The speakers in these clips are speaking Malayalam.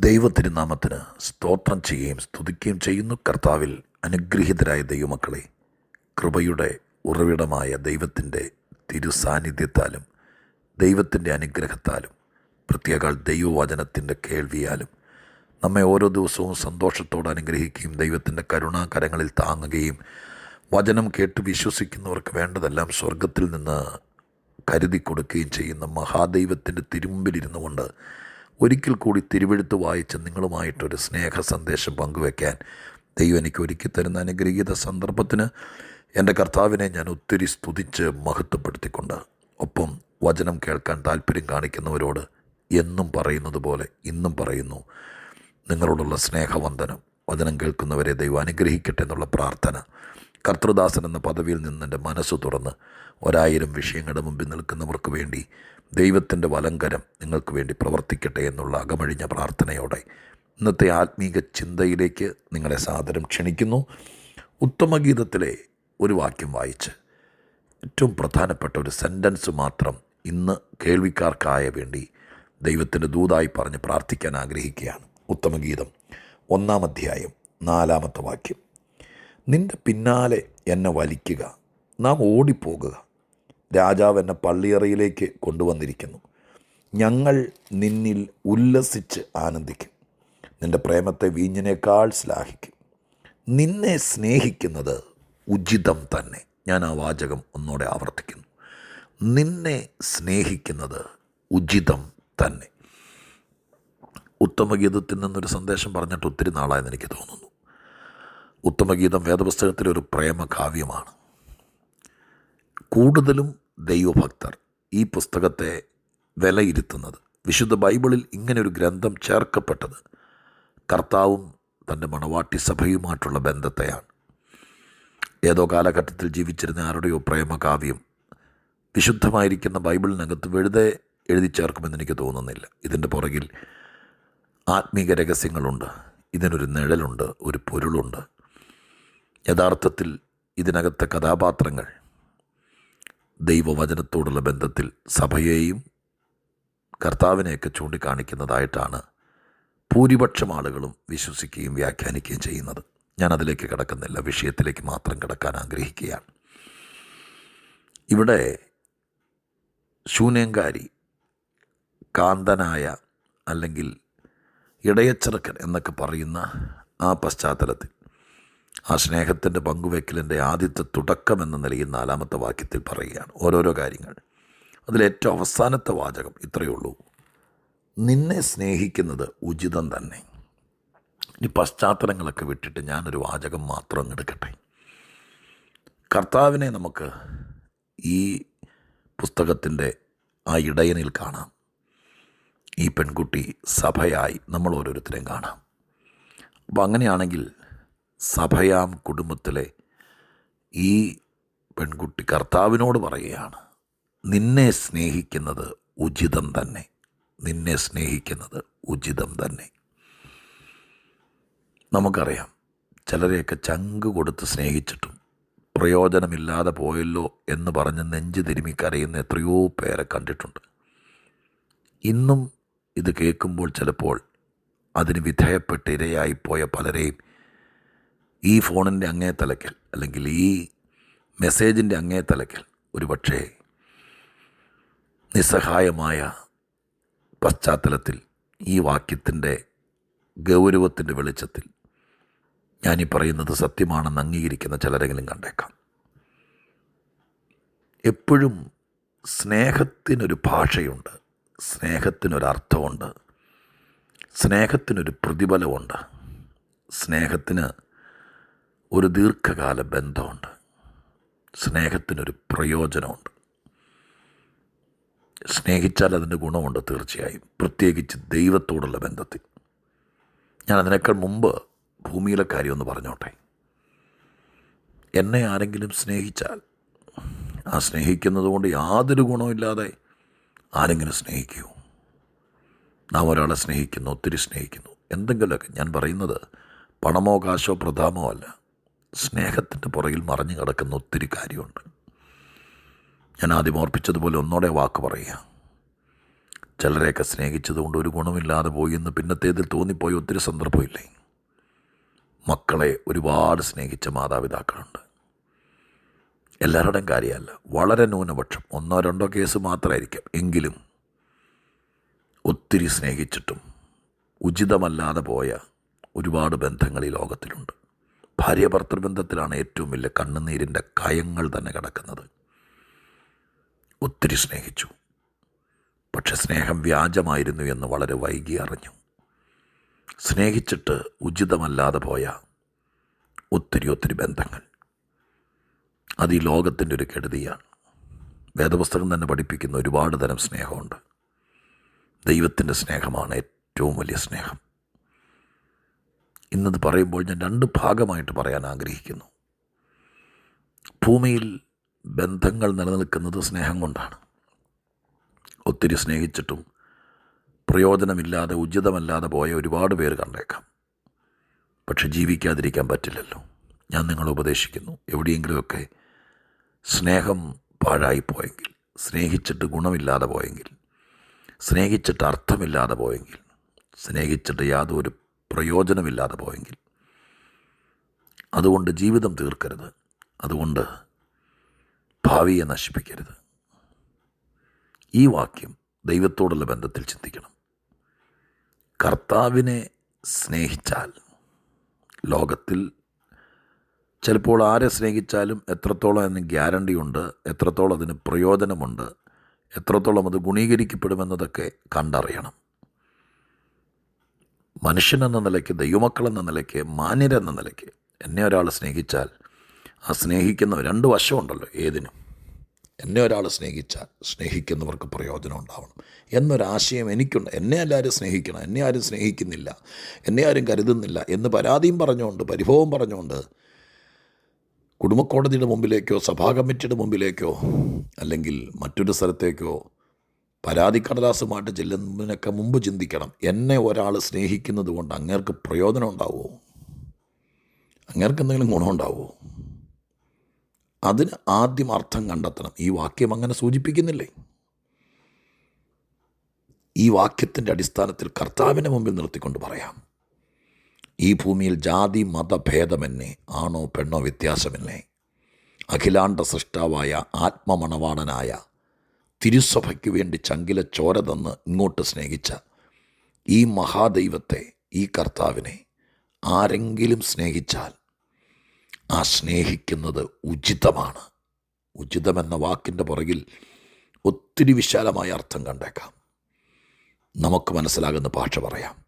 ദൈവത്തിരുനാമത്തിന് സ്തോത്രം ചെയ്യുകയും സ്തുതിക്കുകയും ചെയ്യുന്നു. കർത്താവിൽ അനുഗ്രഹീതരായ ദൈവമക്കളെ കൃപയുടെ ഉറവിടമായ ദൈവത്തിന്റെ തിരുസാന്നിധ്യത്താലും ദൈവത്തിന്റെ അനുഗ്രഹത്താലും പ്രത്യേക ദൈവവചനത്തിന്റെ കേൾവിയാലും നമ്മെ ഓരോ ദിവസവും സന്തോഷത്തോടെ അനുഗ്രഹിക്കുകയും ദൈവത്തിന്റെ കരുണാകരങ്ങളിൽ താങ്ങുകയും വചനം കേട്ട് വിശ്വസിക്കുന്നവർക്ക് വേണ്ടതെല്ലാം സ്വർഗത്തിൽ നിന്ന് കരുതി കൊടുക്കുകയും ചെയ്യുന്ന മഹാദൈവത്തിന്റെ തിരുമ്പിലിരുന്നു കൊണ്ട് ഒരിക്കൽ കൂടി തിരുവെഴുത്ത് വായിച്ച് നിങ്ങളുമായിട്ടൊരു സ്നേഹ സന്ദേശം പങ്കുവെക്കാൻ ദൈവം എനിക്ക് ഒരുക്കി തരുന്ന അനുഗ്രഹീത സന്ദർഭത്തിന് എന്റെ കർത്താവിനെ ഞാൻ ഒത്തിരി സ്തുതിച്ച് മഹത്വപ്പെടുത്തിക്കൊണ്ട് ഒപ്പം വചനം കേൾക്കാൻ താല്പര്യം കാണിക്കുന്നവരോട് എന്നും പറയുന്നത് പോലെ ഇന്നും പറയുന്നു. നിങ്ങളോടുള്ള സ്നേഹവന്ദനം. വചനം കേൾക്കുന്നവരെ ദൈവം അനുഗ്രഹിക്കട്ടെ എന്നുള്ള പ്രാർത്ഥന. കർത്തൃദാസൻ എന്ന പദവിയിൽ നിന്ന് എന്റെ മനസ്സ് തുറന്ന് ഒരായിരം വിഷയങ്ങളുടെ മുമ്പിൽ നിൽക്കുന്നവർക്ക് വേണ്ടി ദൈവത്തിന്റെ വലങ്കരം നിങ്ങൾക്ക് വേണ്ടി പ്രവർത്തിക്കട്ടെ എന്നുള്ള അകമഴിഞ്ഞ പ്രാർത്ഥനയോടെ ഇന്നത്തെ ആത്മീക ചിന്തയിലേക്ക് നിങ്ങളെ സാദരം ക്ഷണിക്കുന്നു. ഉത്തമഗീതത്തിലെ ഒരു വാക്യം വായിച്ച് ഏറ്റവും പ്രധാനപ്പെട്ട ഒരു സെന്റൻസ് മാത്രം ഇന്ന് കേൾവിക്കാർക്കായ വേണ്ടി ദൈവത്തിന്റെ ദൂതായി പറഞ്ഞ് പ്രാർത്ഥിക്കാൻ ആഗ്രഹിക്കുകയാണ്. ഉത്തമഗീതം ഒന്നാം അധ്യായം നാലാമത്തെ വാക്യം. നിന്റെ പിന്നാലെ എന്നെ വലിക്കുക നാം ഓടിപ്പോകുക രാജാവ് എന്നെ പള്ളിയറയിലേക്ക് കൊണ്ടുവന്നിരിക്കുന്നു. ഞങ്ങൾ നിന്നിൽ ഉല്ലസിച്ച് ആനന്ദിക്കും. നിന്റെ പ്രേമത്തെ വീഞ്ഞിനേക്കാൾ ശ്ലാഘിക്കും. നിന്നെ സ്നേഹിക്കുന്നത് ഉചിതം തന്നെ. ഞാൻ ആ വാചകം ഒന്നോടെ ആവർത്തിക്കുന്നു. നിന്നെ സ്നേഹിക്കുന്നത് ഉചിതം തന്നെ. ഉത്തമഗീതത്തിൽ നിന്നൊരു സന്ദേശം പറഞ്ഞിട്ട് ഒത്തിരി നാളായെന്ന് എനിക്ക് തോന്നുന്നു. ഉത്തമഗീതം വേദപുസ്തകത്തിലൊരു പ്രേമകാവ്യമാണ്. കൂടുതലും ദൈവഭക്തർ ഈ പുസ്തകത്തെ വിലയിരുത്തുന്നത്. വിശുദ്ധ ബൈബിളിൽ ഇങ്ങനെ ഒരു ഗ്രന്ഥം ചേർക്കപ്പെട്ടത് കർത്താവും തന്റെ മണവാട്ടി സഭയുമായിട്ടുള്ള ബന്ധത്തെയാണ്. ഏതോ കാലഘട്ടത്തിൽ ജീവിച്ചിരുന്ന ആരുടെയോ പ്രേമകാവ്യം വിശുദ്ധമായിരിക്കുന്ന ബൈബിളിനകത്ത് വെറുതെ എഴുതി ചേർക്കുമെന്ന് എനിക്ക് തോന്നുന്നില്ല. ഇതിന്റെ പുറകിൽ ആത്മീക രഹസ്യങ്ങളുണ്ട് ഇതിനൊരു നിഴലുണ്ട് ഒരു പൊരുളുണ്ട്. യഥാർത്ഥത്തിൽ ഇതിനകത്തെ കഥാപാത്രങ്ങൾ ദൈവവചനത്തോടുള്ള ബന്ധത്തിൽ സഭയെയും കർത്താവിനെയൊക്കെ ചൂണ്ടിക്കാണിക്കുന്നതായിട്ടാണ് ഭൂരിപക്ഷം ആളുകളും വിശ്വസിക്കുകയും വ്യാഖ്യാനിക്കുകയും ചെയ്യുന്നത്. ഞാൻ അതിലേക്ക് കിടക്കുന്നില്ല. വിഷയത്തിലേക്ക് മാത്രം കിടക്കാൻ ആഗ്രഹിക്കുകയാണ്. ഇവിടെ ശൂന്യങ്കാരി കാന്തനായ അല്ലെങ്കിൽ ഇടയച്ചെറുക്കൻ എന്നൊക്കെ പറയുന്ന ആ പശ്ചാത്തലത്തിൽ ആ സ്നേഹത്തിന്റെ പങ്കുവെക്കലിന്റെ ആദ്യത്തെ തുടക്കം എന്ന നിലയിൽ നാലാമത്തെ വാക്യത്തിൽ പറയുകയാണ്. ഓരോരോ കാര്യങ്ങൾ. അതിലേറ്റവും അവസാനത്തെ വാചകം ഇത്രയേ ഉള്ളൂ. നിന്നെ സ്നേഹിക്കുന്നത് ഉചിതം തന്നെ. ഇനി പശ്ചാത്തലങ്ങളൊക്കെ വിട്ടിട്ട് ഞാനൊരു വാചകം മാത്രം എടുക്കട്ടെ. കർത്താവിനെ നമുക്ക് ഈ പുസ്തകത്തിന്റെ ആ ഇടയനിൽ കാണാം. ഈ പെൺകുട്ടി സഭയായി നമ്മൾ ഓരോരുത്തരെയും കാണാം. അപ്പോൾ അങ്ങനെയാണെങ്കിൽ സഭയാം കുടുംബത്തിലെ ഈ പെൺകുട്ടി കർത്താവിനോട് പറയുകയാണ് നിന്നെ സ്നേഹിക്കുന്നത് ഉചിതം തന്നെ. നിന്നെ സ്നേഹിക്കുന്നത് ഉചിതം തന്നെ. നമുക്കറിയാം ചിലരെയൊക്കെ ചങ്ക് കൊടുത്ത് സ്നേഹിച്ചിട്ടും പ്രയോജനമില്ലാതെ പോയല്ലോ എന്ന് പറഞ്ഞ് നെഞ്ച് തിരുമി കരയുന്ന എത്രയോ പേരെ കണ്ടിട്ടുണ്ട്. ഇന്നും ഇത് കേൾക്കുമ്പോൾ ചിലപ്പോൾ അതിന് വിധേയപ്പെട്ട് ഇരയായിപ്പോയ പലരെയും ഈ ഫോണിന്റെ അങ്ങേ തലയ്ക്കൽ അല്ലെങ്കിൽ ഈ മെസ്സേജിന്റെ അങ്ങേ തലയ്ക്കൽ ഒരുപക്ഷേ നിസ്സഹായമായ പശ്ചാത്തലത്തിൽ ഈ വാക്യത്തിന്റെ ഗൗരവത്തിന്റെ വെളിച്ചത്തിൽ ഞാനീ പറയുന്നത് സത്യമാണെന്ന് അംഗീകരിക്കുന്ന ചിലരെങ്കിലും കണ്ടേക്കാം. എപ്പോഴും സ്നേഹത്തിനൊരു ഭാഷയുണ്ട് സ്നേഹത്തിനൊരർത്ഥമുണ്ട് സ്നേഹത്തിനൊരു പ്രതിഫലമുണ്ട് സ്നേഹത്തിന് ഒരു ദീർഘകാല ബന്ധമുണ്ട്. സ്നേഹത്തിനൊരു പ്രയോജനമുണ്ട്. സ്നേഹിച്ചാൽ അതിന്റെ ഗുണമുണ്ട് തീർച്ചയായും. പ്രത്യേകിച്ച് ദൈവത്തോടുള്ള ബന്ധത്തിൽ. ഞാൻ അതിനേക്കാൾ മുമ്പ് ഭൂമിയിലെ കാര്യമൊന്ന് പറഞ്ഞോട്ടെ. എന്നെ ആരെങ്കിലും സ്നേഹിച്ചാൽ ആ സ്നേഹിക്കുന്നതുകൊണ്ട് യാതൊരു ഗുണമില്ലാതെ ആരെങ്കിലും സ്നേഹിക്കൂ. നാം ഒരാളെ സ്നേഹിക്കുന്നു ഒത്തിരി സ്നേഹിക്കുന്നു. എന്തെങ്കിലുമൊക്കെ ഞാൻ പറയുന്നത് പണമോ കാശോ പ്രധാമോ അല്ല. സ്നേഹത്തിന്റെ പുറകിൽ മറിഞ്ഞു കിടക്കുന്ന ഒത്തിരി കാര്യമുണ്ട്. ഞാൻ ആദ്യം ഓർപ്പിച്ചതുപോലെ ഒന്നോടെ വാക്ക് പറയുക. ചിലരെയൊക്കെ സ്നേഹിച്ചതുകൊണ്ട് ഒരു ഗുണമില്ലാതെ പോയി എന്ന് പിന്നത്തേതിൽ തോന്നിപ്പോയി ഒത്തിരി സന്ദർഭമില്ലേ? മക്കളെ ഒരുപാട് സ്നേഹിച്ച മാതാപിതാക്കളുണ്ട്. എല്ലാവരുടെയും കാര്യമല്ല വളരെ ന്യൂനപക്ഷം. ഒന്നോ രണ്ടോ കേസ് മാത്രമായിരിക്കാം. എങ്കിലും ഒത്തിരി സ്നേഹിച്ചിട്ടും ഉചിതമല്ലാതെ പോയ ഒരുപാട് ബന്ധങ്ങൾ ഈ ലോകത്തിലുണ്ട്. ഭാര്യ ഭർത്തൃബന്ധത്തിലാണ് ഏറ്റവും വലിയ കണ്ണുനീരിന്റെ കയങ്ങൾ തന്നെ കിടക്കുന്നത്. ഒത്തിരി സ്നേഹിച്ചു. പക്ഷെ സ്നേഹം വ്യാജമായിരുന്നു എന്ന് വളരെ വൈകി അറിഞ്ഞു. സ്നേഹിച്ചിട്ട് ഉചിതമല്ലാതെ പോയ ഒത്തിരി ഒത്തിരി ബന്ധങ്ങൾ. അത് ഈ ലോകത്തിന്റെ ഒരു കെടുതിയാണ്. വേദപുസ്തകം തന്നെ പഠിപ്പിക്കുന്ന ഒരുപാട് തരം സ്നേഹമുണ്ട്. ദൈവത്തിന്റെ സ്നേഹമാണ് ഏറ്റവും വലിയ സ്നേഹം. ഇന്നത് പറയുമ്പോൾ ഞാൻ രണ്ട് ഭാഗമായിട്ട് പറയാൻ ആഗ്രഹിക്കുന്നു. ഭൂമിയിൽ ബന്ധങ്ങൾ നിലനിൽക്കുന്നത് സ്നേഹം കൊണ്ടാണ്. ഒത്തിരി സ്നേഹിച്ചിട്ടും പ്രയോജനമില്ലാതെ ഉചിതമല്ലാതെ പോയ ഒരുപാട് പേര് കണ്ടേക്കാം. പക്ഷെ ജീവിക്കാതിരിക്കാൻ പറ്റില്ലല്ലോ. ഞാൻ നിങ്ങളെ ഉപദേശിക്കുന്നു. എവിടെയെങ്കിലുമൊക്കെ സ്നേഹം പാഴായിപ്പോയെങ്കിൽ സ്നേഹിച്ചിട്ട് ഗുണമില്ലാതെ പോയെങ്കിൽ സ്നേഹിച്ചിട്ട് അർത്ഥമില്ലാതെ പോയെങ്കിൽ സ്നേഹിച്ചിട്ട് യാതൊരു പ്രയോജനമില്ലാതെ പോയെങ്കിൽ. അതുകൊണ്ട് ജീവിതം തീർക്കരുത്. അതുകൊണ്ട് ഭാവിയെ നശിപ്പിക്കരുത്. ഈ വാക്യം ദൈവത്തോടുള്ള ബന്ധത്തിൽ ചിന്തിക്കണം. കർത്താവിനെ സ്നേഹിച്ചാൽ ലോകത്തിൽ ചിലപ്പോൾ ആരെ സ്നേഹിച്ചാലും എത്രത്തോളം അതിന് ഗ്യാരണ്ടി ഉണ്ട് എത്രത്തോളം അതിന് പ്രയോജനമുണ്ട് എത്രത്തോളം അത് ഗുണീകരിക്കപ്പെടുമെന്നതൊക്കെ കണ്ടറിയണം. മനുഷ്യനെന്ന നിലയ്ക്ക് ദൈവമക്കളെന്ന നിലയ്ക്ക് മാന്യരെന്ന നിലയ്ക്ക് എന്നെ ഒരാൾ സ്നേഹിച്ചാൽ ആ സ്നേഹിക്കുന്ന രണ്ട് വശമുണ്ടല്ലോ ഏതിനും. എന്നെ ഒരാൾ സ്നേഹിച്ചാൽ സ്നേഹിക്കുന്നവർക്ക് പ്രയോജനം ഉണ്ടാവണം. എന്നൊരാശയം എനിക്കുണ്ട്. എന്നെ എല്ലാവരും സ്നേഹിക്കണം. എന്നെ ആരും സ്നേഹിക്കുന്നില്ല. എന്നെ ആരും കരുതുന്നില്ല എന്ന് പരാതിയും പറഞ്ഞുകൊണ്ട് പരിഭവം പറഞ്ഞുകൊണ്ട് കുടുംബക്കോടതിയുടെ മുമ്പിലേക്കോ സഭാ കമ്മിറ്റിയുടെ മുമ്പിലേക്കോ അല്ലെങ്കിൽ മറ്റൊരു സ്ഥലത്തേക്കോ പരാതി കടലാസുമായിട്ട് ചെല്ലുന്നതിനൊക്കെ മുമ്പ് ചിന്തിക്കണം. എന്നെ ഒരാൾ സ്നേഹിക്കുന്നത് കൊണ്ട് അങ്ങേർക്ക് പ്രയോജനം ഉണ്ടാവുമോ? അങ്ങേർക്ക് എന്തെങ്കിലും ഗുണമുണ്ടാവുമോ അതിന് ആദ്യം അർത്ഥം കണ്ടെത്തണം. ഈ വാക്യം അങ്ങനെ സൂചിപ്പിക്കുന്നില്ലേ? ഈ വാക്യത്തിന്റെ അടിസ്ഥാനത്തിൽ കർത്താവിനെ മുമ്പിൽ നിർത്തിക്കൊണ്ട് പറയാം. ഈ ഭൂമിയിൽ ജാതി മതഭേദമെന്നെ ആണോ പെണ്ണോ വ്യത്യാസമെന്നെ അഖിലാണ്ട സൃഷ്ടാവായ ആത്മമണവാളനായ തിരുസഭയ്ക്ക് വേണ്ടി ചങ്കില ചോര തന്ന് ഇങ്ങോട്ട് സ്നേഹിച്ച ഈ മഹാദൈവത്തെ ഈ കർത്താവിനെ ആരെങ്കിലും സ്നേഹിച്ചാൽ ആ സ്നേഹിക്കുന്നത് ഉചിതമാണ്. ഉചിതമെന്ന വാക്കിന്റെ പുറകിൽ ഒത്തിരി വിശാലമായ അർത്ഥം കണ്ടേക്കാം. നമുക്ക് മനസ്സിലാകുന്ന ഭാഷ പറയാം.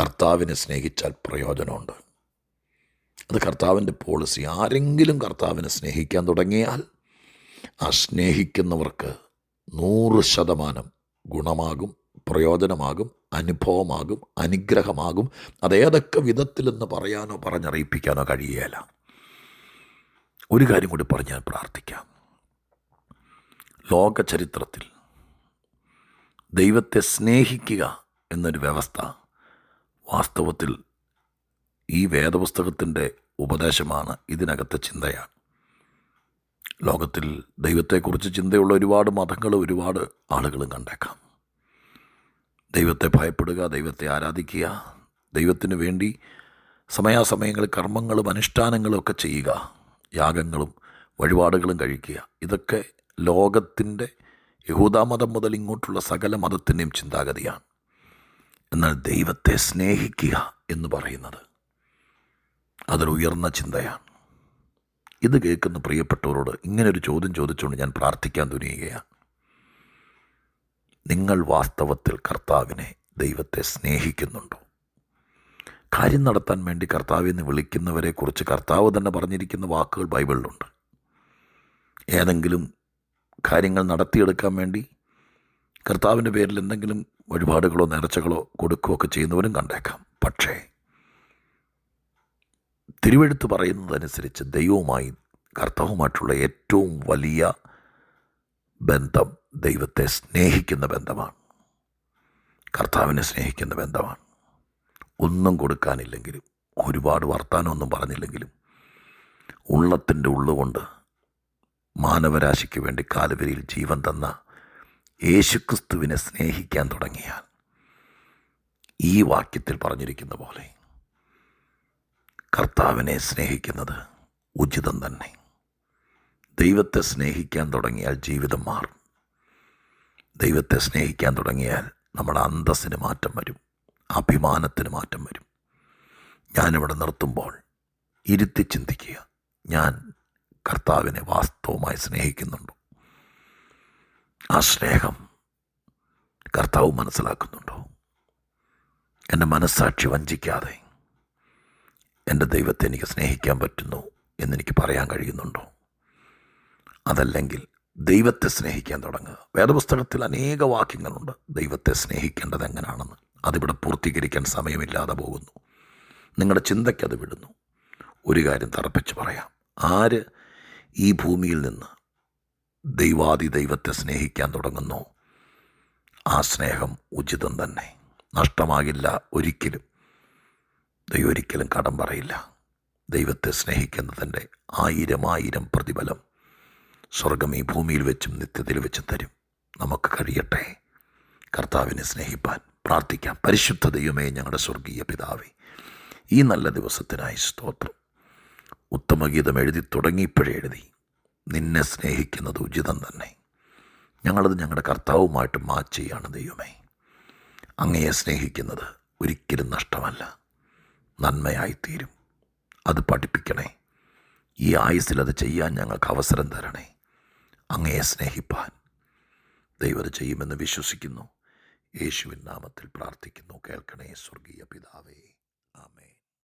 കർത്താവിനെ സ്നേഹിച്ചാൽ പ്രയോജനമുണ്ട്. അത് കർത്താവിന്റെ പോളിസി. ആരെങ്കിലും കർത്താവിനെ സ്നേഹിക്കാൻ തുടങ്ങിയാൽ ആ സ്നേഹിക്കുന്നവർക്ക് നൂറ് ശതമാനം ഗുണമാകും പ്രയോജനമാകും അനുഭവമാകും അനുഗ്രഹമാകും. അതേതൊക്കെ വിധത്തിലെന്ന് പറയാനോ പറഞ്ഞറിയിപ്പിക്കാനോ കഴിയുകയില്ല. ഒരു കാര്യം കൂടി പറഞ്ഞ് ഞാൻ പ്രാർത്ഥിക്കാം. ലോക ചരിത്രത്തിൽ ദൈവത്തെ സ്നേഹിക്കുക എന്നൊരു വ്യവസ്ഥ വാസ്തവത്തിൽ ഈ വേദപുസ്തകത്തിന്റെ ഉപദേശമാണ് ഇതിനകത്തെ ചിന്തയാണ്. ലോകത്തിൽ ദൈവത്തെക്കുറിച്ച് ചിന്തയുള്ള ഒരുപാട് മതങ്ങളും ഒരുപാട് ആളുകളും കണ്ടേക്കാം. ദൈവത്തെ ഭയപ്പെടുക ദൈവത്തെ ആരാധിക്കുക ദൈവത്തിന് വേണ്ടി സമയാസമയങ്ങളിൽ കർമ്മങ്ങളും അനുഷ്ഠാനങ്ങളും ഒക്കെ ചെയ്യുക യാഗങ്ങളും വഴിപാടുകളും കഴിക്കുക. ഇതൊക്കെ ലോകത്തിന്റെ യഹൂദാമതം മുതൽ ഇങ്ങോട്ടുള്ള സകല മതത്തിന്റെയും ചിന്താഗതിയാണ്. എന്നാൽ ദൈവത്തെ സ്നേഹിക്കുക എന്ന് പറയുന്നത് അതൊരു ഉയർന്ന ചിന്തയാണ്. ഇത് കേൾക്കുന്ന പ്രിയപ്പെട്ടവരോട് ഇങ്ങനൊരു ചോദ്യം ചോദിച്ചുകൊണ്ട് ഞാൻ പ്രാർത്ഥിക്കാൻ തുനിയുകയാണ്. നിങ്ങൾ വാസ്തവത്തിൽ കർത്താവിനെ ദൈവത്തെ സ്നേഹിക്കുന്നുണ്ടോ? കാര്യം നടത്താൻ വേണ്ടി കർത്താവിനെ വിളിക്കുന്നവരെ കുറിച്ച് കർത്താവ് തന്നെ പറഞ്ഞിരിക്കുന്ന വാക്കുകൾ ബൈബിളിലുണ്ട്. ഏതെങ്കിലും കാര്യങ്ങൾ നടത്തിയെടുക്കാൻ വേണ്ടി കർത്താവിന്റെ പേരിൽ എന്തെങ്കിലും വഴിപാടുകളോ നേർച്ചകളോ കൊടുക്കുകയൊക്കെ ചെയ്യുന്നവരും കണ്ടേക്കാം. പക്ഷേ തിരുവെഴുത്ത് പറയുന്നതനുസരിച്ച് ദൈവവുമായി കർത്താവുമായിട്ടുള്ള ഏറ്റവും വലിയ ബന്ധം ദൈവത്തെ സ്നേഹിക്കുന്ന ബന്ധമാണ്. കർത്താവിനെ സ്നേഹിക്കുന്ന ബന്ധമാണ്. ഒന്നും കൊടുക്കാനില്ലെങ്കിലും ഒരുപാട് വർത്താനമൊന്നും പറഞ്ഞില്ലെങ്കിലും ഉള്ളത്തിന്റെ ഉള്ളുകൊണ്ട് മാനവരാശിക്ക് വേണ്ടി കാലുവരിയിൽ ജീവൻ തന്ന യേശുക്രിസ്തുവിനെ സ്നേഹിക്കാൻ തുടങ്ങിയാൽ ഈ വാക്യത്തിൽ പറഞ്ഞിരിക്കുന്ന പോലെ കർത്താവിനെ സ്നേഹിക്കുന്നത് ഉചിതം തന്നെ. ദൈവത്തെ സ്നേഹിക്കാൻ തുടങ്ങിയാൽ ജീവിതം മാറും. ദൈവത്തെ സ്നേഹിക്കാൻ തുടങ്ങിയാൽ നമ്മുടെ അന്തസ്സിന് മാറ്റം വരും. അഭിമാനത്തിന് മാറ്റം വരും. ഞാനിവിടെ നിർത്തുമ്പോൾ ഇരുത്തി ചിന്തിക്കുക. ഞാൻ കർത്താവിനെ വാസ്തവമായി സ്നേഹിക്കുന്നുണ്ടോ? ആ സ്നേഹം കർത്താവ് മനസ്സിലാക്കുന്നുണ്ടോ? എന്റെ മനസ്സാക്ഷി വഞ്ചിക്കാതെ എന്റെ ദൈവത്തെ എനിക്ക് സ്നേഹിക്കാൻ പറ്റുന്നു എന്നെനിക്ക് പറയാൻ കഴിയുന്നുണ്ടോ? അതല്ലെങ്കിൽ ദൈവത്തെ സ്നേഹിക്കാൻ തുടങ്ങുക. വേദപുസ്തകത്തിൽ അനേക വാക്യങ്ങളുണ്ട്. ദൈവത്തെ സ്നേഹിക്കേണ്ടത് എങ്ങനെയാണെന്ന് അതിവിടെ പൂർത്തീകരിക്കാൻ സമയമില്ലാതെ പോകുന്നു. നിങ്ങളുടെ ചിന്തയ്ക്ക് അത് വിടുന്നു. ഒരു കാര്യം തറപ്പിച്ച് പറയാം. ആര് ഈ ഭൂമിയിൽ നിന്ന് ദൈവാദി ദൈവത്തെ സ്നേഹിക്കാൻ തുടങ്ങുന്നു ആ സ്നേഹം ഉചിതം തന്നെ. നഷ്ടമാകില്ല ഒരിക്കലും. ദൈവം ഒരിക്കലും കടം പറയില്ല. ദൈവത്തെ സ്നേഹിക്കുന്നതിന്റെ ആയിരം ആയിരം പ്രതിഫലം സ്വർഗം ഈ ഭൂമിയിൽ വെച്ചും നിത്യത്തിൽ വെച്ചും തരും. നമുക്ക് കഴിയട്ടെ. കർത്താവിനെ സ്നേഹിപ്പാൻ പ്രാർത്ഥിക്കാം പരിശുദ്ധ ദൈവമേ ഞങ്ങളുടെ സ്വർഗീയ പിതാവേ ഈ നല്ല ദിവസത്തിനായി സ്തോത്രം. ഉത്തമഗീതം എഴുതി തുടങ്ങിയപ്പോഴേ എഴുതി നിന്നെ സ്നേഹിക്കുന്നത് ഉചിതം തന്നെ. ഞങ്ങളത് ഞങ്ങളുടെ കർത്താവുമായിട്ട് മാച്ച് ചെയ്യാണ് ദൈവമേ. അങ്ങയെ സ്നേഹിക്കുന്നത് ഒരിക്കലും നഷ്ടമല്ല. നന്മയായിത്തീരും. അത് പഠിപ്പിക്കണേ. ഈ ആയുസ്സിൽ അത് ചെയ്യാൻ ഞങ്ങൾക്ക് അവസരം തരണേ. അങ്ങയെ സ്നേഹിപ്പാൻ. ദൈവം ചെയ്യുമെന്ന് വിശ്വസിക്കുന്നു. യേശുവിൻ നാമത്തിൽ പ്രാർത്ഥിക്കുന്നു. കേൾക്കണേ സ്വർഗീയ പിതാവേ. ആമേൻ.